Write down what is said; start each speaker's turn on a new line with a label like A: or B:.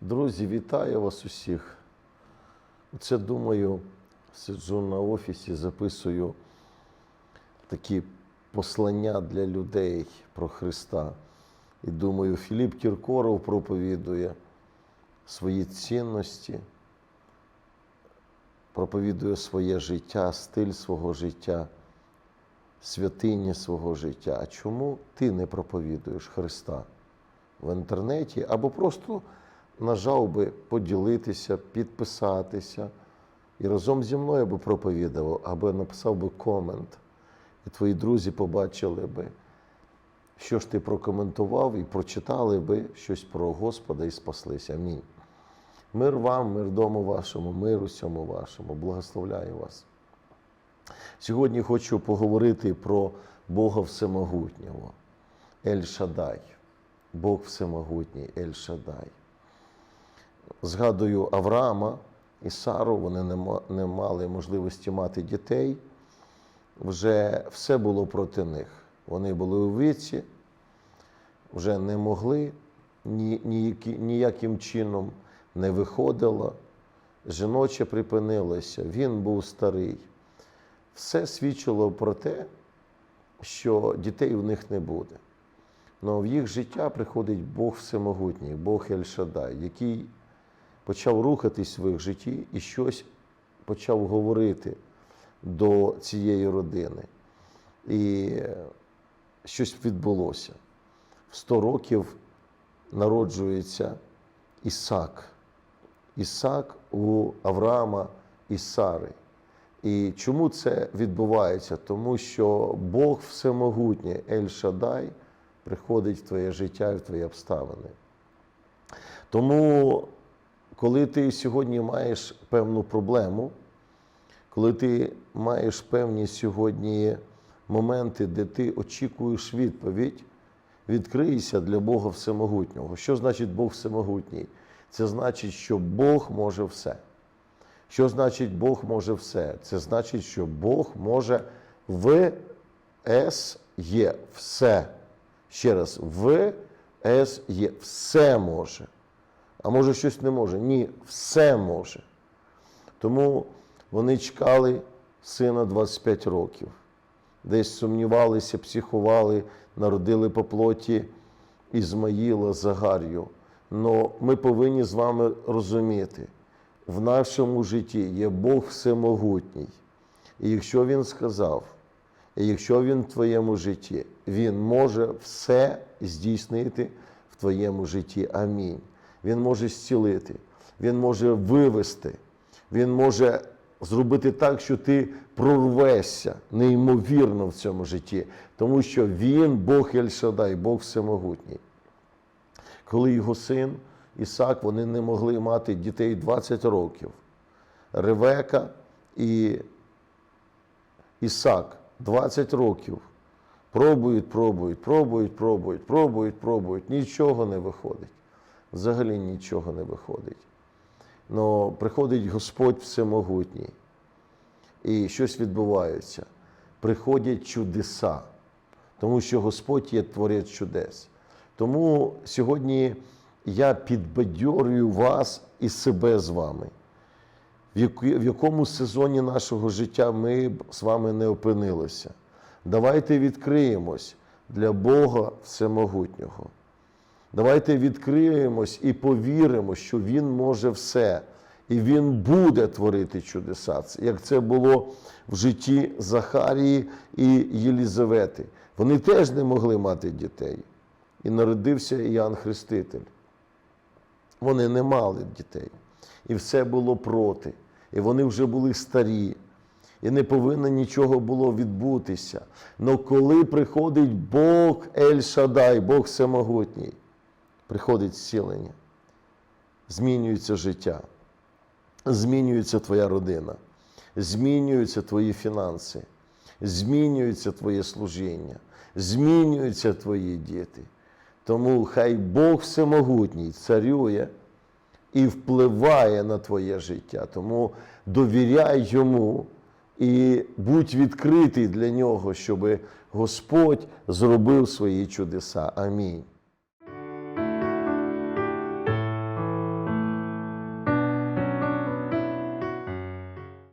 A: Друзі, вітаю вас усіх. Це думаю, сиджу на офісі, записую такі послання для людей про Христа. І думаю, Філіп Кіркоров проповідує свої цінності, проповідує своє життя, стиль свого життя, святині свого життя. А чому ти не проповідуєш Христа в інтернеті або просто нажав би поділитися, підписатися і разом зі мною би проповідував, або написав би комент, і твої друзі побачили би, що ж ти прокоментував, і прочитали би щось про Господа і спаслися. Амінь. Мир вам, мир дому вашому, мир усьому вашому. Благословляю вас. Сьогодні хочу поговорити про Бога Всемогутнього, Ель Шадай. Бог Всемогутній, Ель Шадай. Згадую Авраама і Сару, вони не мали можливості мати дітей. Вже все було проти них. Вони були у віці, вже не могли ні, ніякі- ніяким чином не виходило. Жіноче припинилося, він був старий. Все свідчило про те, що дітей в них не буде. Але в їх життя приходить Бог Всемогутній, Бог Ель-Шадай, який почав рухатись в їх житті і щось почав говорити до цієї родини. І щось відбулося. В 100 років народжується Ісак. Ісак у Авраама і Сари. І чому це відбувається? Тому що Бог Всемогутній, Ель-Шадай, приходить в твоє життя і в твої обставини. Тому, коли ти сьогодні маєш певну проблему, коли ти маєш певні сьогодні моменти, де ти очікуєш відповідь, відкрийся для Бога Всемогутнього. Що значить Бог Всемогутній? Це значить, що Бог може все. Що значить Бог може все? Це значить, що Бог може в С є все. Ще раз, в С є все може. А може щось не може? Ні, все може. Тому вони чекали сина 25 років. Десь сумнівалися, психували, народили по плоті Ізмаїла Загарію. Но ми повинні з вами розуміти, в нашому житті є Бог всемогутній. І якщо Він сказав, і якщо Він в твоєму житті, Він може все здійснити в твоєму житті. Амінь. Він може зцілити, Він може вивести, Він може зробити так, що ти прорвешся неймовірно в цьому житті, тому що Він Бог Ель-Шадай, Бог Всемогутній. Коли його син Ісак, вони не могли мати дітей 20 років. Ревека і Ісак 20 років. Пробують, пробують, пробують, пробують, пробують, пробують. Нічого не виходить. Взагалі нічого не виходить. Но приходить Господь Всемогутній. І щось відбувається. Приходять чудеса, тому що Господь є творець чудес. Тому сьогодні я підбадьорюю вас і себе з вами. В якому сезоні нашого життя ми з вами не опинилися. Давайте відкриємось для Бога Всемогутнього. Давайте відкриємось і повіримо, що Він може все. І Він буде творити чудеса, як це було в житті Захарії і Єлізавети. Вони теж не могли мати дітей. І народився Іоанн Хреститель. Вони не мали дітей. І все було проти. І вони вже були старі. І не повинно нічого було відбутися. Но коли приходить Бог Ель-Шадай, Бог Всемогутній, приходить зцілення, змінюється життя, змінюється твоя родина, змінюються твої фінанси, змінюється твоє служіння, змінюються твої діти. Тому хай Бог Всемогутній царює і впливає на твоє життя. Тому довіряй йому і будь відкритий для нього, щоб Господь зробив свої чудеса. Амінь.